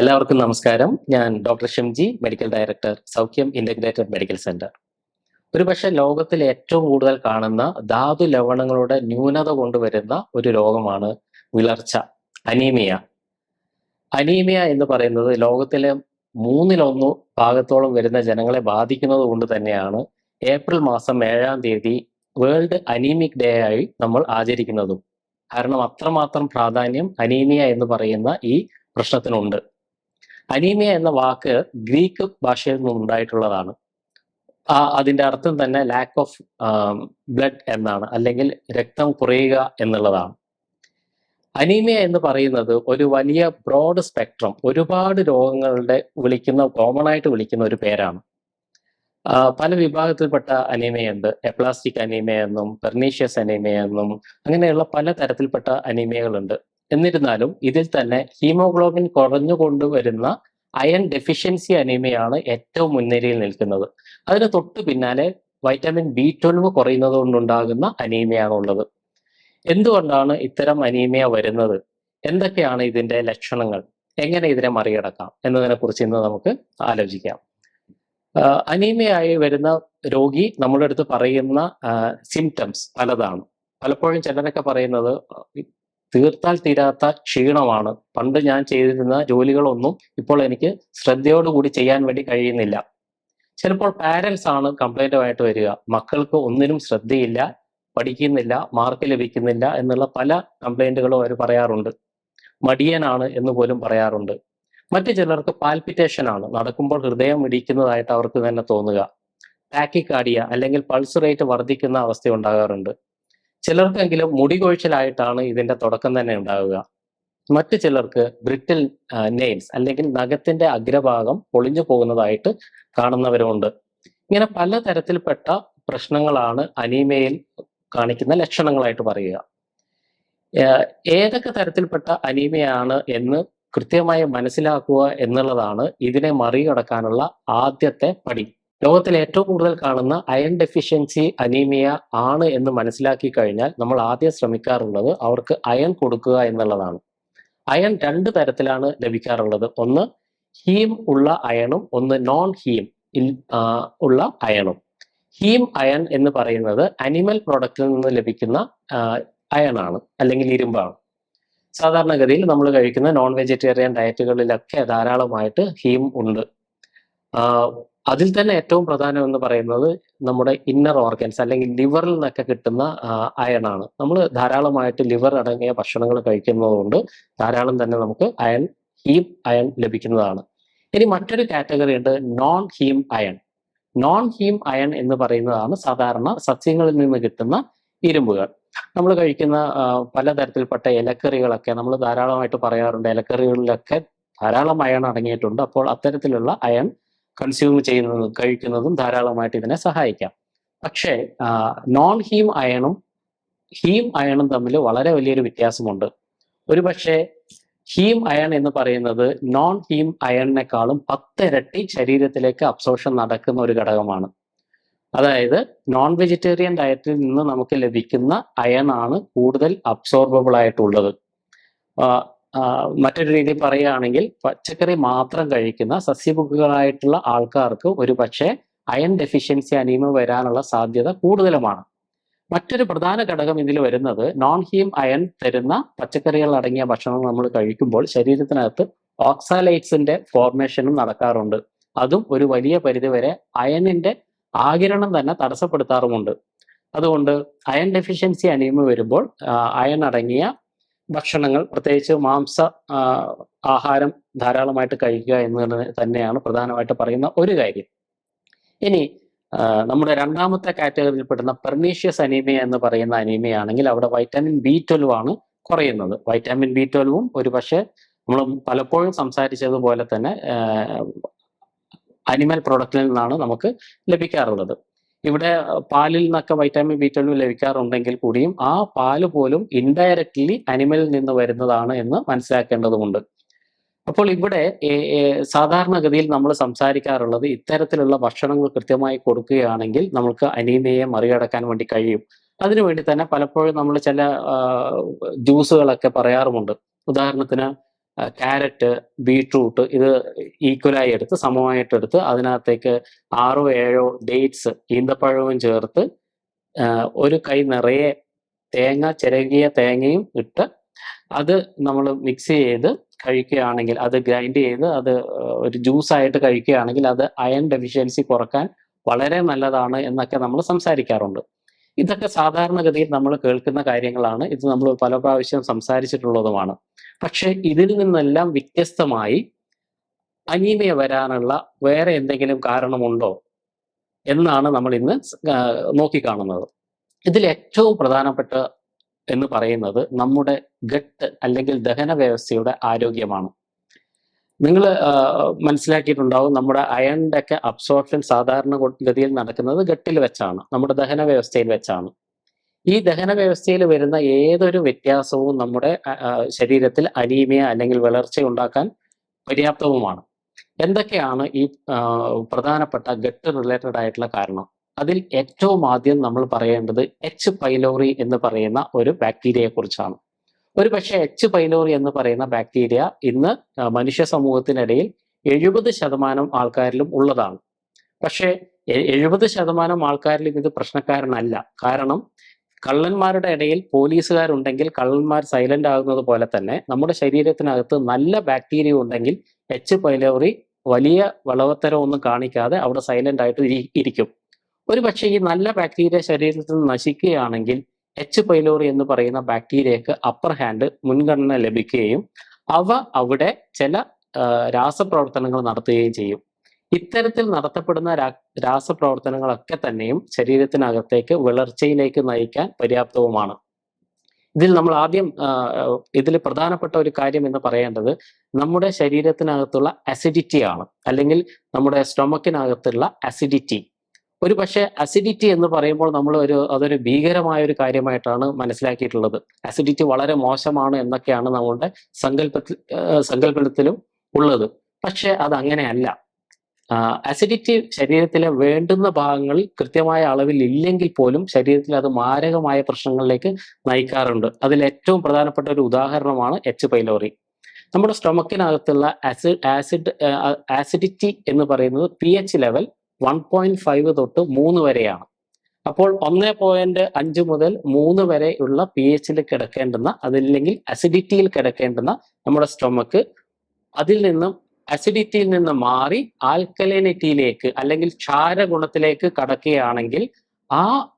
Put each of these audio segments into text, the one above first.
എല്ലാവർക്കും നമസ്കാരം. ഞാൻ doctor Shimji medical director Saukhyam integrated medical centre. ഒരുപക്ഷെ ലോകത്തിൽ ഏറ്റവും കൂടുതൽ കാണുന്ന ധാതു ലവണങ്ങളുടെ ന്യൂനത കൊണ്ടുവരുന്ന ഒരു രോഗമാണ് വിളർച്ച അനീമിയ. അനീമിയ എന്ന് പറയുന്നത് ലോകത്തിലെ മൂന്നിലൊന്നു ഭാഗത്തോളം വരുന്ന ജനങ്ങളെ ബാധിക്കുന്നത് കൊണ്ട് തന്നെയാണ് ഏപ്രിൽ മാസം ഏഴാം തീയതി വേൾഡ് അനീമിക് ഡേ ആയി നമ്മൾ ആചരിക്കുന്നതും. കാരണം അത്രമാത്രം പ്രാധാന്യം അനീമിയ എന്ന് പറയുന്ന ഈ പ്രശ്നത്തിനുണ്ട്. അനീമിയ എന്ന വാക്ക് ഗ്രീക്ക് ഭാഷയിൽ നിന്നുണ്ടായിട്ടുള്ളതാണ് ആ അതിന്റെ അർത്ഥം തന്നെ ലാക്ക് ഓഫ് ബ്ലഡ് എന്നാണ് അല്ലെങ്കിൽ രക്തം കുറയുക എന്നുള്ളതാണ്. അനീമിയ എന്ന് പറയുന്നത് ഒരു വലിയ ബ്രോഡ് സ്പെക്ട്രം ഒരുപാട് രോഗങ്ങളുടെ വിളിക്കുന്ന കോമൺ ആയിട്ട് വിളിക്കുന്ന ഒരു പേരാണ്. പല വിഭാഗത്തിൽപ്പെട്ട അനീമിയ ഉണ്ട് എപ്ലാസ്റ്റിക് അനീമിയ എന്നും പെർനീഷ്യസ് അനീമിയ എന്നും അങ്ങനെയുള്ള പല തരത്തിൽപ്പെട്ട അനീമിയകളുണ്ട്. എന്നിരുന്നാലും ഇതിൽ തന്നെ ഹീമോഗ്ലോബിൻ കുറഞ്ഞു കൊണ്ടുവരുന്ന അയൺ ഡെഫിഷ്യൻസി അനീമിയാണ് ഏറ്റവും മുൻനിരയിൽ നിൽക്കുന്നത്. അതിന് തൊട്ട് പിന്നാലെ വൈറ്റമിൻ ബി ട്വൽവ് കുറയുന്നത് കൊണ്ടുണ്ടാകുന്ന അനീമിയാണ് ഉള്ളത്. എന്തുകൊണ്ടാണ് ഇത്തരം അനീമിയ വരുന്നത്? എന്തൊക്കെയാണ് ഇതിന്റെ ലക്ഷണങ്ങൾ? എങ്ങനെ ഇതിനെ മറികടക്കാം? എന്നതിനെ കുറിച്ച് ഇന്ന് നമുക്ക് ആലോചിക്കാം. അനീമിയായി വരുന്ന രോഗി നമ്മുടെ അടുത്ത് പറയുന്ന സിംറ്റംസ് പലതാണ്. പലപ്പോഴും ചിലരൊക്കെ പറയുന്നത് തീർത്താൽ തീരാത്ത ക്ഷീണമാണ്. പണ്ട് ഞാൻ ചെയ്തിരുന്ന ജോലികളൊന്നും ഇപ്പോൾ എനിക്ക് ശ്രദ്ധയോടുകൂടി ചെയ്യാൻ വേണ്ടി കഴിയുന്നില്ല. ചിലപ്പോൾ പാരൻസ് ആണ് കംപ്ലൈന്റുമായിട്ട് വരിക. മക്കൾക്ക് ഒന്നിനും ശ്രദ്ധയില്ല പഠിക്കുന്നില്ല മാർക്ക് ലഭിക്കുന്നില്ല എന്നുള്ള പല കംപ്ലൈന്റുകളും അവർ പറയാറുണ്ട്. മടിയനാണ് എന്ന് പോലും പറയാറുണ്ട്. മറ്റു ചിലർക്ക് പാൽപിറ്റേഷൻ ആണ്. നടക്കുമ്പോൾ ഹൃദയം ഇടിക്കുന്നതായിട്ട് അവർക്ക് തന്നെ തോന്നുക. പാക്കിക്കാടിയ അല്ലെങ്കിൽ പൾസ് റേറ്റ് വർദ്ധിക്കുന്ന അവസ്ഥ ഉണ്ടാകാറുണ്ട്. ചിലർക്കെങ്കിലും മുടി കൊഴിച്ചിലായിട്ടാണ് ഇതിന്റെ തുടക്കം തന്നെ ഉണ്ടാവുക. മറ്റു ചിലർക്ക് ബ്രിട്ടിൽ നെയിൽസ് അല്ലെങ്കിൽ നഖത്തിന്റെ അഗ്രഭാഗം പൊളിഞ്ഞു പോകുന്നതായിട്ട് കാണുന്നവരുണ്ട് ഇങ്ങനെ പല തരത്തിൽപ്പെട്ട പ്രശ്നങ്ങളാണ് അനീമയിൽ കാണിക്കുന്ന ലക്ഷണങ്ങളായിട്ട് പറയുക. ഏതൊക്കെ തരത്തിൽപ്പെട്ട അനീമയാണ് എന്ന് കൃത്യമായി മനസ്സിലാക്കുക എന്നുള്ളതാണ് ഇതിനെ മറികടക്കാനുള്ള ആദ്യത്തെ പടി. ലോകത്തിൽ ഏറ്റവും കൂടുതൽ കാണുന്ന അയൺ ഡെഫിഷ്യൻസി അനീമിയ ആണ് എന്ന് മനസ്സിലാക്കി കഴിഞ്ഞാൽ നമ്മൾ ആദ്യം ശ്രമിക്കാറുള്ളത് അവർക്ക് അയൺ കൊടുക്കുക എന്നുള്ളതാണ്. അയൺ രണ്ട് തരത്തിലാണ് ലഭിക്കാറുള്ളത്. ഒന്ന് ഹീം ഉള്ള അയണും ഒന്ന് നോൺ ഹീം ഉള്ള അയണും ഹീം അയൺ എന്ന് പറയുന്നത് അനിമൽ പ്രൊഡക്റ്റിൽ നിന്ന് ലഭിക്കുന്ന അയണാണ് അല്ലെങ്കിൽ ഇരുമ്പാണ്. സാധാരണഗതിയിൽ നമ്മൾ കഴിക്കുന്ന നോൺ വെജിറ്റേറിയൻ ഡയറ്റുകളിലൊക്കെ ധാരാളമായിട്ട് ഹീം ഉണ്ട്. അതിൽ തന്നെ ഏറ്റവും പ്രധാനം എന്ന് പറയുന്നത് നമ്മുടെ ഇന്നർ ഓർഗൻസ് അല്ലെങ്കിൽ ലിവറിൽ നിന്നൊക്കെ കിട്ടുന്ന അയണാണ് നമ്മൾ ധാരാളമായിട്ട് ലിവർ അടങ്ങിയ ഭക്ഷണങ്ങൾ കഴിക്കുന്നതുകൊണ്ട് ധാരാളം തന്നെ നമുക്ക് അയൺ ഹീം അയൺ ലഭിക്കുന്നതാണ്. ഇനി മറ്റൊരു കാറ്റഗറി ഉണ്ട് non haem iron non haem iron എന്ന് പറയുന്നതാണ് സാധാരണ സസ്യങ്ങളിൽ നിന്ന് കിട്ടുന്ന ഇരുമ്പുകൾ. നമ്മൾ കഴിക്കുന്ന പലതരത്തിൽപ്പെട്ട ഇലക്കറികളൊക്കെ നമ്മൾ ധാരാളമായിട്ട് പറയാറുണ്ട് ഇലക്കറികളിലൊക്കെ ധാരാളം അയൺ അടങ്ങിയിട്ടുണ്ട്. അപ്പോൾ അത്തരത്തിലുള്ള അയൺ കൺസ്യൂം ചെയ്യുന്നതും കഴിക്കുന്നതും ധാരാളമായിട്ട് ഇതിനെ സഹായിക്കാം. പക്ഷേ നോൺ ഹീം അയണും ഹീം അയണും തമ്മിൽ വളരെ വലിയൊരു വ്യത്യാസമുണ്ട്. ഒരു പക്ഷേ ഹീം അയൺ എന്ന് പറയുന്നത് നോൺ ഹീം അയണിനേക്കാളും പത്തിരട്ടി ശരീരത്തിലേക്ക് അബ്സോർഷൻ നടക്കുന്ന ഒരു ഘടകമാണ്. അതായത് നോൺ വെജിറ്റേറിയൻ ഡയറ്റിൽ നിന്ന് നമുക്ക് ലഭിക്കുന്ന അയൺ ആണ് കൂടുതൽ അബ്സോർബിൾ ആയിട്ടുള്ളത്. മറ്റൊരു രീതിയിൽ പറയുകയാണെങ്കിൽ പച്ചക്കറി മാത്രം കഴിക്കുന്ന സസ്യഭുക്കുകളായിട്ടുള്ള ആൾക്കാർക്ക് ഒരു പക്ഷേ അയൺ ഡെഫിഷ്യൻസി അനീമ വരാനുള്ള സാധ്യത കൂടുതലുമാണ്. മറ്റൊരു പ്രധാന ഘടകം ഇതിൽ വരുന്നത് നോൺ ഹീം അയൺ തരുന്ന പച്ചക്കറികൾ അടങ്ങിയ ഭക്ഷണം നമ്മൾ കഴിക്കുമ്പോൾ ശരീരത്തിനകത്ത് ഓക്സാലൈറ്റ്സിന്റെ ഫോർമേഷനും നടക്കാറുണ്ട്. അതും ഒരു വലിയ പരിധിവരെ അയണിന്റെ ആകിരണം തന്നെ തടസ്സപ്പെടുത്താറുമുണ്ട്. അതുകൊണ്ട് അയൺ ഡെഫിഷ്യൻസി അനീമ വരുമ്പോൾ അയൺ അടങ്ങിയ ഭക്ഷണങ്ങൾ പ്രത്യേകിച്ച് മാംസ ആഹാരം ധാരാളമായിട്ട് കഴിക്കുക എന്ന് തന്നെയാണ് പ്രധാനമായിട്ട് പറയുന്ന ഒരു കാര്യം. ഇനി നമ്മുടെ രണ്ടാമത്തെ കാറ്റഗറിയിൽ പെടുന്ന പെർണീഷ്യസ് അനീമിയ എന്ന് പറയുന്ന അനീമിയ ആണെങ്കിൽ അവിടെ വൈറ്റമിൻ ബി ട്വൽവ് ആണ് കുറയുന്നത്. വൈറ്റാമിൻ ബി ട്വൽവും ഒരു പക്ഷേ നമ്മൾ പലപ്പോഴും സംസാരിച്ചതുപോലെ തന്നെ അനിമൽ പ്രൊഡക്റ്റിൽ നിന്നാണ് നമുക്ക് ലഭിക്കാറുള്ളത്. ഇവിടെ പാലിൽ നിന്നൊക്കെ വൈറ്റാമിൻ ബി ട്വൽവ് ലഭിക്കാറുണ്ടെങ്കിൽ കൂടിയും ആ പാൽ പോലും ഇൻഡയറക്ട്ലി അനിമലിൽ നിന്ന് വരുന്നതാണ് എന്ന് മനസ്സിലാക്കേണ്ടതുണ്ട് അപ്പോൾ ഇവിടെ സാധാരണഗതിയിൽ നമ്മൾ സംസാരിക്കാറുള്ളത് ഇത്തരത്തിലുള്ള ഭക്ഷണങ്ങൾ കൃത്യമായി കൊടുക്കുകയാണെങ്കിൽ നമുക്ക് അനീമയെ മറികടക്കാൻ വേണ്ടി കഴിയും. അതിനുവേണ്ടി തന്നെ പലപ്പോഴും നമ്മൾ ചില ജ്യൂസുകളൊക്കെ പറയാറുമുണ്ട്. ഉദാഹരണത്തിന് ക്യാരറ്റ് ബീട്രൂട്ട് ഇത് ഈക്വലായി എടുത്ത് സമമായിട്ട് എടുത്ത് അതിനകത്തേക്ക് ആറോ ഏഴോ ഡേറ്റ്സ് ഈന്തപ്പഴവും ചേർത്ത് ഒരു കൈ നിറയെ തേങ്ങ ചിരകിയ തേങ്ങയും ഇട്ട് അത് നമ്മൾ മിക്സ് ചെയ്ത് കഴിക്കുകയാണെങ്കിൽ അത് ഗ്രൈൻഡ് ചെയ്ത് അത് ഒരു ജ്യൂസായിട്ട് കഴിക്കുകയാണെങ്കിൽ അത് അയൺ ഡെഫിഷ്യൻസി കുറയ്ക്കാൻ വളരെ നല്ലതാണ് എന്നൊക്കെ നമ്മൾ സംസാരിക്കാറുണ്ട്. ഇതൊക്കെ സാധാരണഗതിയിൽ നമ്മൾ കേൾക്കുന്ന കാര്യങ്ങളാണ്. ഇത് നമ്മൾ പല പ്രാവശ്യം സംസാരിച്ചിട്ടുള്ളതുമാണ്. പക്ഷെ ഇതിൽ നിന്നെല്ലാം വ്യത്യസ്തമായി അനീമിയ വരാനുള്ള വേറെ എന്തെങ്കിലും കാരണമുണ്ടോ എന്നാണ് നമ്മൾ ഇന്ന് നോക്കിക്കാണുന്നത്. ഇതിൽ ഏറ്റവും പ്രധാനപ്പെട്ട എന്ന് പറയുന്നത് നമ്മുടെ ഗട്ട് അല്ലെങ്കിൽ ദഹന വ്യവസ്ഥയുടെ ആരോഗ്യമാണ്. നിങ്ങൾ മനസ്സിലാക്കിയിട്ടുണ്ടാവും നമ്മുടെ അയണിന്റെ ഒക്കെ അബ്സോർപ്ഷൻ സാധാരണ ഗതിയിൽ നടക്കുന്നത് ഗട്ടിൽ വെച്ചാണ് നമ്മുടെ ദഹന വ്യവസ്ഥയിൽ വെച്ചാണ്. ഈ ദഹന വ്യവസ്ഥയിൽ വരുന്ന ഏതൊരു വ്യത്യാസവും നമ്മുടെ ശരീരത്തിൽ അനീമിയ അല്ലെങ്കിൽ വളർച്ച ഉണ്ടാക്കാൻ പര്യാപ്തവുമാണ്. എന്തൊക്കെയാണ് ഈ പ്രധാനപ്പെട്ട ഗട്ട് റിലേറ്റഡ് ആയിട്ടുള്ള കാരണം? അതിൽ ഏറ്റവും ആദ്യം നമ്മൾ പറയേണ്ടത് എച്ച് പൈലോറി എന്ന് പറയുന്ന ഒരു ബാക്ടീരിയയെ കുറിച്ചാണ് ഒരു പക്ഷേ എച്ച് പൈലോറി എന്ന് പറയുന്ന ബാക്ടീരിയ ഇന്ന് മനുഷ്യ സമൂഹത്തിനിടയിൽ എഴുപത് ശതമാനം ആൾക്കാരിലും ഉള്ളതാണ്. പക്ഷേ എഴുപത് ശതമാനം ആൾക്കാരിലും ഇത് പ്രശ്നക്കാരനല്ല. കാരണം കള്ളന്മാരുടെ ഇടയിൽ പോലീസുകാരുണ്ടെങ്കിൽ കള്ളന്മാർ സൈലന്റ് ആകുന്നത് പോലെ തന്നെ നമ്മുടെ ശരീരത്തിനകത്ത് നല്ല ബാക്ടീരിയ ഉണ്ടെങ്കിൽ എച്ച് പൈലോറി വലിയ വളവത്തരമൊന്നും കാണിക്കാതെ അവിടെ സൈലന്റ് ആയിട്ട് ഇരിക്കും. ഒരു പക്ഷേ ഈ നല്ല ബാക്ടീരിയ ശരീരത്തിൽ നശിക്കുകയാണെങ്കിൽ എച്ച് പൈലോറി എന്ന് പറയുന്ന ബാക്ടീരിയക്ക് അപ്പർ ഹാൻഡ് മുൻഗണന ലഭിക്കുകയും അവ അവിടെ ചില രാസപ്രവർത്തനങ്ങൾ നടത്തുകയും ചെയ്യും. ഇത്തരത്തിൽ നടത്തപ്പെടുന്ന രാസപ്രവർത്തനങ്ങളൊക്കെ തന്നെയും ശരീരത്തിനകത്തേക്ക് വളർച്ചയിലേക്ക് നയിക്കാൻ പര്യാപ്തവുമാണ്. ഇതിൽ നമ്മൾ ആദ്യം ഇതിൽ പ്രധാനപ്പെട്ട ഒരു കാര്യം എന്ന് പറയേണ്ടത് നമ്മുടെ ശരീരത്തിനകത്തുള്ള അസിഡിറ്റി ആണ്. അല്ലെങ്കിൽ നമ്മുടെ സ്റ്റൊമക്കിനകത്തുള്ള അസിഡിറ്റി ഒരു പക്ഷേ അസിഡിറ്റി എന്ന് പറയുമ്പോൾ നമ്മൾ ഒരു അതൊരു ഭീകരമായ ഒരു കാര്യമായിട്ടാണ് മനസ്സിലാക്കിയിട്ടുള്ളത്. അസിഡിറ്റി വളരെ മോശമാണ് എന്നൊക്കെയാണ് നമ്മളുടെ സങ്കല്പത്തിൽ സങ്കല്പത്തിലും ഉള്ളത്. പക്ഷെ അത് അങ്ങനെയല്ല. അസിഡിറ്റി ശരീരത്തിലെ വേണ്ടുന്ന ഭാഗങ്ങളിൽ കൃത്യമായ അളവിൽ ഇല്ലെങ്കിൽ പോലും ശരീരത്തിൽ അത് മാരകമായ പ്രശ്നങ്ങളിലേക്ക് നയിക്കാറുണ്ട്. അതിൽ ഏറ്റവും പ്രധാനപ്പെട്ട ഒരു ഉദാഹരണമാണ് എച്ച് പൈലോറി നമ്മുടെ സ്റ്റൊമക്കിനകത്തുള്ള ആസിഡ് ആസിഡ് ആസിഡിറ്റി എന്ന് പറയുന്നത് P H level one point five തൊട്ട് മൂന്ന് വരെയാണ്. അപ്പോൾ ഒന്ന് പോയിന്റ് അഞ്ച് മുതൽ മൂന്ന് വരെയുള്ള പി എച്ചിൽ കിടക്കേണ്ടുന്ന അതില്ലെങ്കിൽ അസിഡിറ്റിയിൽ കിടക്കേണ്ടുന്ന നമ്മുടെ സ്റ്റൊമക്ക് അതിൽ നിന്നും അസിഡിറ്റിയിൽ നിന്ന് മാറി ആൽക്കലിനിറ്റിയിലേക്ക് അല്ലെങ്കിൽ ക്ഷാരഗുണത്തിലേക്ക് കടക്കുകയാണെങ്കിൽ ആ-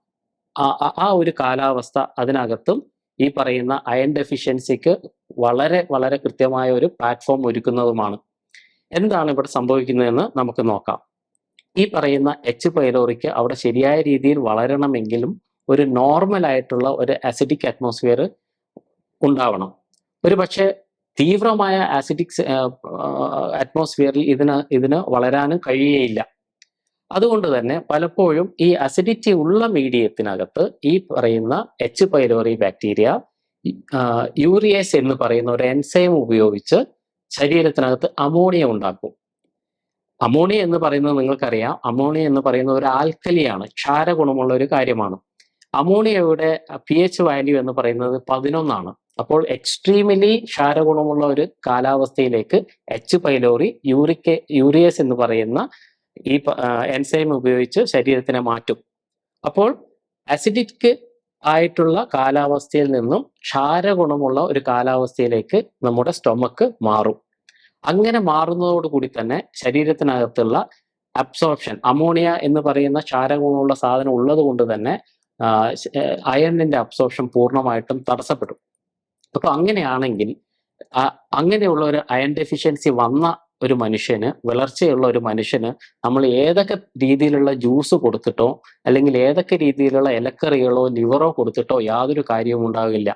ആ ഒരു കാലാവസ്ഥ അതിനകത്തും ഈ പറയുന്ന അയൺ ഡെഫിഷ്യൻസിക്ക് വളരെ വളരെ കൃത്യമായ ഒരു പ്ലാറ്റ്ഫോം ഒരുക്കുന്നതുമാണ്. എന്താണ് ഇവിടെ സംഭവിക്കുന്നതെന്ന് നമുക്ക് നോക്കാം. ഈ പറയുന്ന എച്ച് പൈലോറിക്ക് അവിടെ ശരിയായ രീതിയിൽ വളരണമെങ്കിലും ഒരു നോർമൽ ആയിട്ടുള്ള ഒരു ആസിഡിക് അറ്റ്മോസ്ഫിയർ ഉണ്ടാവണം. ഒരു പക്ഷേ തീവ്രമായ ആസിഡിക് അറ്റ്മോസ്ഫിയറിൽ ഇതിന് ഇതിന് വളരാനും കഴിയുകയില്ല അതുകൊണ്ട് തന്നെ പലപ്പോഴും ഈ അസിഡിറ്റി ഉള്ള മീഡിയത്തിനകത്ത് ഈ പറയുന്ന എച്ച് പൈലോറി ബാക്ടീരിയ യൂറിയസ് എന്ന് പറയുന്ന ഒരു എൻസൈം ഉപയോഗിച്ച് ശരീരത്തിനകത്ത് അമോണിയ ഉണ്ടാക്കും. അമോണിയ എന്ന് പറയുന്നത് നിങ്ങൾക്കറിയാം. അമോണിയ എന്ന് പറയുന്നത് ഒരു ആൽക്കലിയാണ്. ക്ഷാരഗുണമുള്ള ഒരു കാര്യമാണ്. അമോണിയയുടെ പി എച്ച് വാല്യൂ എന്ന് പറയുന്നത് പതിനൊന്നാണ്. അപ്പോൾ എക്സ്ട്രീമിലി ക്ഷാരഗുണമുള്ള ഒരു കാലാവസ്ഥയിലേക്ക് എച്ച് പൈലോറി യൂറിക്ക യൂറിയസ് എന്ന് പറയുന്ന ഈ എൻസൈം ഉപയോഗിച്ച് ശരീരത്തിനെ മാറ്റും. അപ്പോൾ അസിഡിക് ആയിട്ടുള്ള കാലാവസ്ഥയിൽ നിന്നും ക്ഷാരഗുണമുള്ള ഒരു കാലാവസ്ഥയിലേക്ക് നമ്മുടെ സ്റ്റൊമക്ക് മാറും. അങ്ങനെ മാറുന്നതോടുകൂടി തന്നെ ശരീരത്തിനകത്തുള്ള അബ്സോർപ്ഷൻ അമോണിയ എന്ന് പറയുന്ന ക്ഷാരഗുണമുള്ള സാധനം ഉള്ളത് കൊണ്ട് തന്നെ അയണിന്റെ അബ്സോർപ്ഷൻ പൂർണമായിട്ടും തടസ്സപ്പെടും. അപ്പൊ അങ്ങനെയാണെങ്കിൽ അങ്ങനെയുള്ള ഒരു അയൺ ഡെഫിഷ്യൻസി വന്ന ഒരു മനുഷ്യന് വളർച്ചയുള്ള ഒരു മനുഷ്യന് നമ്മൾ ഏതൊക്കെ രീതിയിലുള്ള ജ്യൂസ് കൊടുത്തിട്ടോ അല്ലെങ്കിൽ ഏതൊക്കെ രീതിയിലുള്ള ഇലക്കറികളോ ലിവറോ കൊടുത്തിട്ടോ യാതൊരു കാര്യവും ഉണ്ടാകില്ല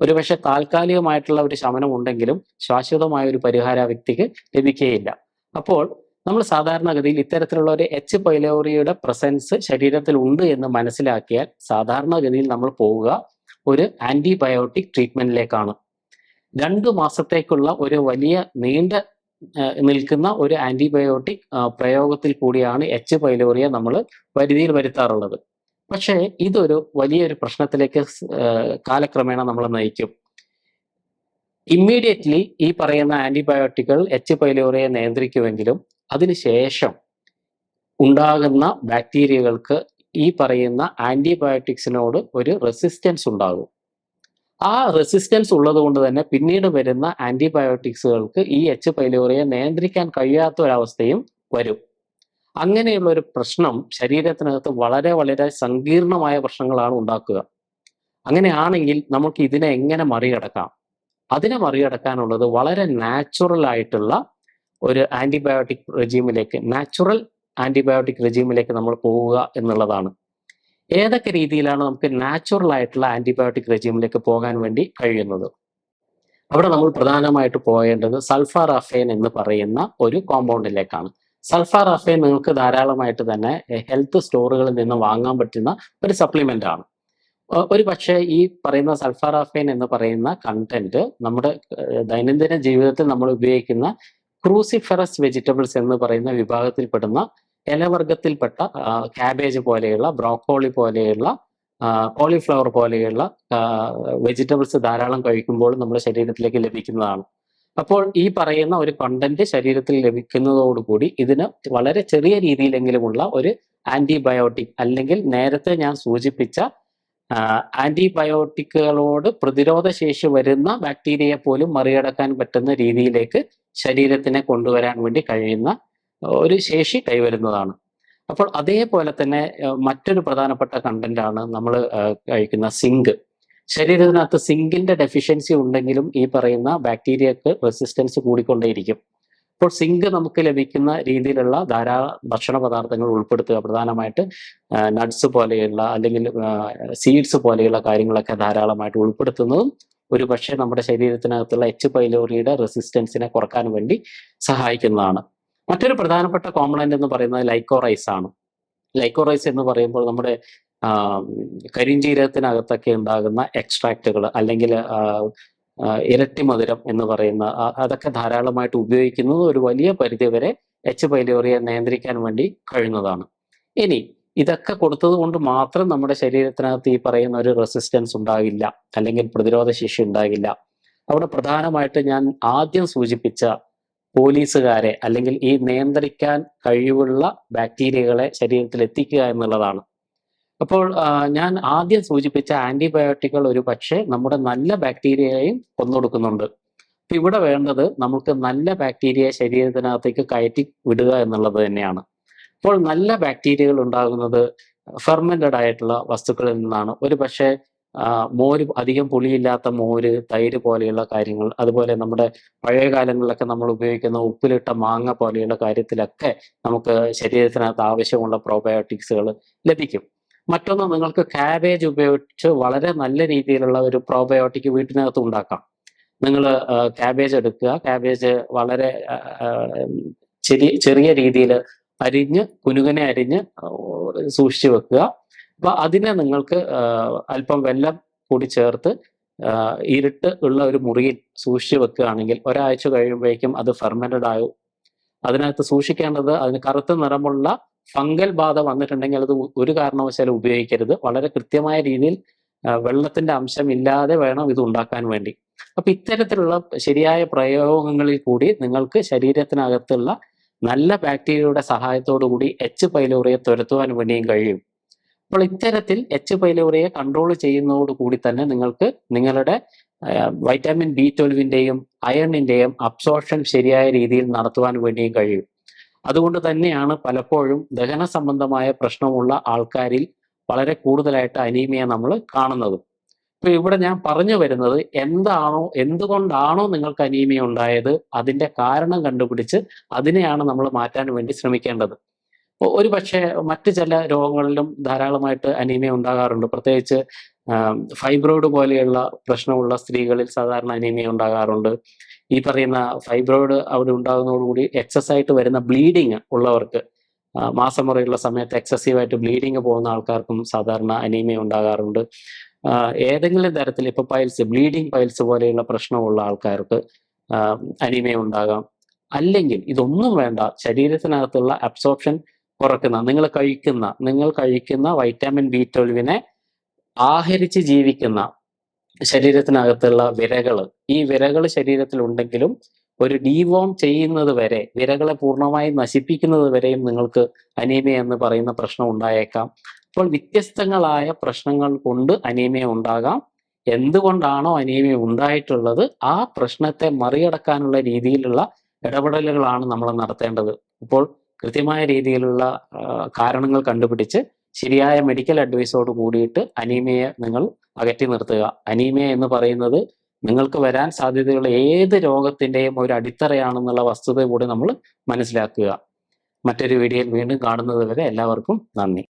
ഒരുപക്ഷെ താൽക്കാലികമായിട്ടുള്ള ഒരു ശമനം ഉണ്ടെങ്കിലും ശാശ്വതമായ ഒരു പരിഹാരം വ്യക്തിക്ക് ലഭിക്കുകയില്ല. അപ്പോൾ നമ്മൾ സാധാരണഗതിയിൽ ഇത്തരത്തിലുള്ള ഒരു എച്ച് പൈലോറിയുടെ പ്രസൻസ് ശരീരത്തിൽ ഉണ്ട് എന്ന് മനസ്സിലാക്കിയാൽ സാധാരണഗതിയിൽ നമ്മൾ പോവുക ഒരു ആന്റിബയോട്ടിക് ട്രീറ്റ്മെന്റിലേക്കാണ് രണ്ടു മാസത്തേക്കുള്ള ഒരു വലിയ നീണ്ട നിൽക്കുന്ന ഒരു ആന്റിബയോട്ടിക് പ്രയോഗത്തിൽ കൂടിയാണ് എച്ച് പൈലോറിയ നമ്മൾ പരിധിയിൽ വരുത്താറുള്ളത്. പക്ഷേ ഇതൊരു വലിയൊരു പ്രശ്നത്തിലേക്ക് കാലക്രമേണ നമ്മൾ നയിക്കും. ഇമ്മീഡിയറ്റ്ലി ഈ പറയുന്ന ആന്റിബയോട്ടിക്കുകൾ എച്ച് പൈലോറിയെ നിയന്ത്രിക്കുമെങ്കിലും അതിനുശേഷം ഉണ്ടാകുന്ന ബാക്ടീരിയകൾക്ക് ഈ പറയുന്ന ആന്റിബയോട്ടിക്സിനോട് ഒരു റെസിസ്റ്റൻസ് ഉണ്ടാകും. ആ റെസിസ്റ്റൻസ് ഉള്ളത് കൊണ്ട് തന്നെ പിന്നീട് വരുന്ന ആന്റിബയോട്ടിക്സുകൾക്ക് ഈ എച്ച് പൈലോറിയെ നിയന്ത്രിക്കാൻ കഴിയാത്ത ഒരവസ്ഥയും വരും. അങ്ങനെയുള്ള ഒരു പ്രശ്നം ശരീരത്തിനകത്ത് വളരെ വളരെ സങ്കീർണമായ പ്രശ്നങ്ങളാണ് ഉണ്ടാക്കുക. അങ്ങനെയാണെങ്കിൽ നമുക്ക് ഇതിനെ എങ്ങനെ മറികടക്കാം? അതിനെ മറികടക്കാനുള്ളത് വളരെ നാച്ചുറൽ ആയിട്ടുള്ള ഒരു ആന്റിബയോട്ടിക് റെജീമിലേക്ക് നാച്ചുറൽ ആന്റിബയോട്ടിക് റെജീമിലേക്ക് നമ്മൾ പോവുക എന്നുള്ളതാണ്. ഏതൊക്കെ രീതിയിലാണ് നമുക്ക് നാച്ചുറൽ ആയിട്ടുള്ള ആന്റിബയോട്ടിക് റെജീമിലേക്ക് പോകാൻ വേണ്ടി കഴിയുന്നത്? അവിടെ നമ്മൾ പ്രധാനമായിട്ട് പോകേണ്ടത് സൾഫാറാഫേൻ എന്ന് പറയുന്ന ഒരു കോമ്പൗണ്ടിലേക്കാണ് സൾഫാറാഫേൻ നിങ്ങൾക്ക് ധാരാളമായിട്ട് തന്നെ ഹെൽത്ത് സ്റ്റോറുകളിൽ നിന്ന് വാങ്ങാൻ പറ്റുന്ന ഒരു സപ്ലിമെന്റ് ആണ്. ഒരു പക്ഷേ ഈ പറയുന്ന സൾഫാറാഫേൻ എന്ന് പറയുന്ന കണ്ടന്റ് നമ്മുടെ ദൈനംദിന ജീവിതത്തിൽ നമ്മൾ ഉപയോഗിക്കുന്ന ക്രൂസിഫെറസ് വെജിറ്റബിൾസ് എന്ന് പറയുന്ന വിഭാഗത്തിൽപ്പെടുന്ന ഇലവർഗത്തിൽപ്പെട്ട ക്യാബേജ് പോലെയുള്ള ബ്രോക്കോളി പോലെയുള്ള കോളിഫ്ലവർ പോലെയുള്ള വെജിറ്റബിൾസ് ധാരാളം കഴിക്കുമ്പോൾ നമ്മുടെ ശരീരത്തിലേക്ക് ലഭിക്കുന്നതാണ്. അപ്പോൾ ഈ പറയുന്ന ഒരു കണ്ടന്റ് ശരീരത്തിൽ ലഭിക്കുന്നതോടുകൂടി ഇതിന് വളരെ ചെറിയ രീതിയിലെങ്കിലുമുള്ള ഒരു ആന്റിബയോട്ടിക് അല്ലെങ്കിൽ നേരത്തെ ഞാൻ സൂചിപ്പിച്ച ആന്റിബയോട്ടിക്കുകളോട് പ്രതിരോധ ശേഷി വരുന്ന ബാക്ടീരിയയെ പോലും മറികടക്കാൻ പറ്റുന്ന രീതിയിലേക്ക് ശരീരത്തിനെ കൊണ്ടുവരാൻ വേണ്ടി കഴിയുന്ന ഒരു ശേഷി കൈവരുന്നതാണ്. അപ്പോൾ അതേപോലെ തന്നെ മറ്റൊരു പ്രധാനപ്പെട്ട കണ്ടന്റ് ആണ് നമ്മൾ കഴിക്കുന്ന സിങ്ക് ശരീരത്തിനകത്ത് സിങ്കിന്റെ ഡെഫിഷ്യൻസി ഉണ്ടെങ്കിലും ഈ പറയുന്ന ബാക്ടീരിയക്ക് റെസിസ്റ്റൻസ് കൂടിക്കൊണ്ടേയിരിക്കും. അപ്പോൾ സിങ്ക് നമുക്ക് ലഭിക്കുന്ന രീതിയിലുള്ള ധാരാളം ഭക്ഷണ പദാർത്ഥങ്ങൾ ഉൾപ്പെടുത്തുക. പ്രധാനമായിട്ട് നട്ട്സ് പോലെയുള്ള അല്ലെങ്കിൽ സീഡ്സ് പോലെയുള്ള കാര്യങ്ങളൊക്കെ ധാരാളമായിട്ട് ഉൾപ്പെടുത്തുന്നതും ഒരു പക്ഷേ നമ്മുടെ ശരീരത്തിനകത്തുള്ള എച്ച് പൈലോറിയുടെ റെസിസ്റ്റൻസിനെ കുറയ്ക്കാൻ വേണ്ടി സഹായിക്കുന്നതാണ്. മറ്റൊരു പ്രധാനപ്പെട്ട കോമ്പണന്റ് എന്ന് പറയുന്നത് ലൈക്കോറൈസ് ആണ്. ലൈക്കോറൈസ് എന്ന് പറയുമ്പോൾ നമ്മുടെ കരിഞ്ജീരകത്തിനകത്തൊക്കെ ഉണ്ടാകുന്ന എക്സ്ട്രാക്റ്റുകൾ അല്ലെങ്കിൽ ഇരട്ടി മധുരം എന്ന് പറയുന്ന അതൊക്കെ ധാരാളമായിട്ട് ഉപയോഗിക്കുന്നത് ഒരു വലിയ പരിധിവരെ എച്ച് പൈലോറിയെ നിയന്ത്രിക്കാൻ വേണ്ടി കഴിയുന്നതാണ്. ഇനി ഇതൊക്കെ കൊടുത്തത് കൊണ്ട് മാത്രം നമ്മുടെ ശരീരത്തിനകത്ത് ഈ പറയുന്ന ഒരു റെസിസ്റ്റൻസ് ഉണ്ടാകില്ല അല്ലെങ്കിൽ പ്രതിരോധ ശേഷി ഉണ്ടാകില്ല. അവിടെ പ്രധാനമായിട്ട് ഞാൻ ആദ്യം സൂചിപ്പിച്ച പോലീസുകാരെ അല്ലെങ്കിൽ ഈ നിയന്ത്രിക്കാൻ കഴിവുള്ള ബാക്ടീരിയകളെ ശരീരത്തിൽ എത്തിക്കുക എന്നുള്ളതാണ്. അപ്പോൾ ഞാൻ ആദ്യം സൂചിപ്പിച്ച ആന്റിബയോട്ടിക്കുകൾ ഒരു പക്ഷേ നമ്മുടെ നല്ല ബാക്ടീരിയയെയും കൊന്നൊടുക്കുന്നുണ്ട്. അപ്പൊ ഇവിടെ വേണ്ടത് നമുക്ക് നല്ല ബാക്ടീരിയ ശരീരത്തിനകത്തേക്ക് കയറ്റി വിടുക എന്നുള്ളത് തന്നെയാണ്. അപ്പോൾ നല്ല ബാക്ടീരിയകൾ ഉണ്ടാകുന്നത് ഫെർമെന്റഡ് ആയിട്ടുള്ള വസ്തുക്കളിൽ നിന്നാണ്. ഒരു പക്ഷേ മോര് അധികം പുളിയില്ലാത്ത മോര് തൈര് പോലെയുള്ള കാര്യങ്ങൾ അതുപോലെ നമ്മുടെ പഴയ കാലങ്ങളിലൊക്കെ നമ്മൾ ഉപയോഗിക്കുന്ന ഉപ്പിലിട്ട മാങ്ങ പോലെയുള്ള കാര്യത്തിലൊക്കെ നമുക്ക് ശരീരത്തിനകത്ത് ആവശ്യമുള്ള പ്രോബയോട്ടിക്സുകൾ ലഭിക്കും. മറ്റൊന്ന് നിങ്ങൾക്ക് കാബേജ് ഉപയോഗിച്ച് വളരെ നല്ല രീതിയിലുള്ള ഒരു പ്രോബയോട്ടിക് വീട്ടിനകത്ത് ഉണ്ടാക്കാം. നിങ്ങൾ കാബേജ് എടുക്കുക. കാബേജ് വളരെ ചെറിയ ചെറിയ രീതിയിൽ അരിഞ്ഞ് കുനുകനെ അരിഞ്ഞ് സൂക്ഷിച്ചു വെക്കുക. അപ്പൊ അതിനെ നിങ്ങൾക്ക് അല്പം വെല്ലം കൂടി ചേർത്ത് ഇരുട്ട് ഉള്ള ഒരു മുറിയിൽ സൂക്ഷിച്ചു വെക്കുകയാണെങ്കിൽ ഒരാഴ്ച കഴിയുമ്പോഴേക്കും അത് ഫെർമെന്റഡ് ആകും അതിനകത്ത് സൂക്ഷിക്കേണ്ടത് അതിന് കറുത്ത നിറമുള്ള ഫംഗൽ ബാധ വന്നിട്ടുണ്ടെങ്കിൽ അത് ഒരു കാരണവശാലും ഉപയോഗിക്കരുത്. വളരെ കൃത്യമായ രീതിയിൽ വെള്ളത്തിന്റെ അംശം ഇല്ലാതെ വേണം ഇത് ഉണ്ടാക്കാൻ വേണ്ടി. അപ്പൊ ഇത്തരത്തിലുള്ള ശരിയായ പ്രയോഗങ്ങളിൽ കൂടി നിങ്ങൾക്ക് ശരീരത്തിനകത്തുള്ള നല്ല ബാക്ടീരിയയുടെ സഹായത്തോടു കൂടി എച്ച് പൈലോറിയെ തുരത്തുവാൻ വേണ്ടിയും കഴിയും. അപ്പോൾ ഇത്തരത്തിൽ എച്ച് പൈലോറിയെ കൺട്രോൾ ചെയ്യുന്നതോടുകൂടി തന്നെ നിങ്ങൾക്ക് നിങ്ങളുടെ വൈറ്റാമിൻ ബി ട്വൽവിന്റെയും അയണിന്റെയും അബ്സോർപ്ഷൻ ശരിയായ രീതിയിൽ നടത്തുവാൻ വേണ്ടിയും കഴിയും. അതുകൊണ്ട് തന്നെയാണ് പലപ്പോഴും ദഹന സംബന്ധമായ പ്രശ്നമുള്ള ആൾക്കാരിൽ വളരെ കൂടുതലായിട്ട് അനീമിയ നമ്മൾ കാണുന്നത്. ഇപ്പൊ ഇവിടെ ഞാൻ പറഞ്ഞു വരുന്നത് എന്താണോ എന്തുകൊണ്ടാണോ നിങ്ങൾക്ക് അനീമിയ ഉണ്ടായത് അതിന്റെ കാരണം കണ്ടുപിടിച്ച് അതിനെയാണ് നമ്മൾ മാറ്റാൻ വേണ്ടി ശ്രമിക്കേണ്ടത്. ഒരു പക്ഷേ മറ്റ് ചില രോഗങ്ങളിലും ധാരാളമായിട്ട് അനീമിയ ഉണ്ടാകാറുണ്ട്. പ്രത്യേകിച്ച് ഫൈബ്രോയിഡ് പോലെയുള്ള പ്രശ്നമുള്ള സ്ത്രീകളിൽ സാധാരണ അനീമിയ ഉണ്ടാകാറുണ്ട്. ഈ പറയുന്ന ഫൈബ്രോയിഡ് അവിടെ ഉണ്ടാകുന്നതോടുകൂടി എക്സസ് ആയിട്ട് വരുന്ന ബ്ലീഡിങ് ഉള്ളവർക്ക് മാസം മുറയുള്ള സമയത്ത് എക്സസീവ് ആയിട്ട് ബ്ലീഡിങ് പോകുന്ന ആൾക്കാർക്കും സാധാരണ അനീമിയ ഉണ്ടാകാറുണ്ട്. ഏതെങ്കിലും തരത്തിൽ ഇപ്പൊ പൈൽസ് ബ്ലീഡിങ് പൈൽസ് പോലെയുള്ള പ്രശ്നമുള്ള ആൾക്കാർക്ക് അനീമിയ ഉണ്ടാകാം. അല്ലെങ്കിൽ ഇതൊന്നും വേണ്ട ശരീരത്തിനകത്തുള്ള അബ്സോർപ്ഷൻ കുറയ്ക്കുന്ന നിങ്ങൾ കഴിക്കുന്ന നിങ്ങൾ കഴിക്കുന്ന വൈറ്റാമിൻ ബി ട്വൽവിനെ ആഹരിച്ച് ജീവിക്കുന്ന ശരീരത്തിനകത്തുള്ള വിരകൾ ഈ വിരകൾ ശരീരത്തിൽ ഉണ്ടെങ്കിലും ഒരു ഡീവോം ചെയ്യുന്നത് വരെ വിരകളെ പൂർണമായി നശിപ്പിക്കുന്നത് വരെയും നിങ്ങൾക്ക് അനീമിയ എന്ന് പറയുന്ന പ്രശ്നം ഉണ്ടായേക്കാം. അപ്പോൾ വ്യത്യസ്തങ്ങളായ പ്രശ്നങ്ങൾ കൊണ്ട് അനീമിയ ഉണ്ടാകാം. എന്തുകൊണ്ടാണോ അനീമിയ ഉണ്ടായിട്ടുള്ളത്? ആ പ്രശ്നത്തെ മറികടക്കാനുള്ള രീതിയിലുള്ള ഇടപെടലുകളാണ് നമ്മൾ നടത്തേണ്ടത്. അപ്പോൾ കൃത്യമായ രീതിയിലുള്ള കാരണങ്ങൾ കണ്ടുപിടിച്ച് ശരിയായ മെഡിക്കൽ അഡ്വൈസോട് കൂടിയിട്ട് അനീമിയെ നിങ്ങൾ അകറ്റി നിർത്തുക. അനീമിയ എന്ന് പറയുന്നത് നിങ്ങൾക്ക് വരാൻ സാധ്യതയുള്ള ഏത് രോഗത്തിന്റെയും ഒരു അടിത്തറയാണെന്നുള്ള വസ്തുത കൂടി നമ്മൾ മനസ്സിലാക്കുക. മറ്റൊരു വീഡിയോയിൽ വീണ്ടും കാണുന്നത് വരെ എല്ലാവർക്കും നന്ദി.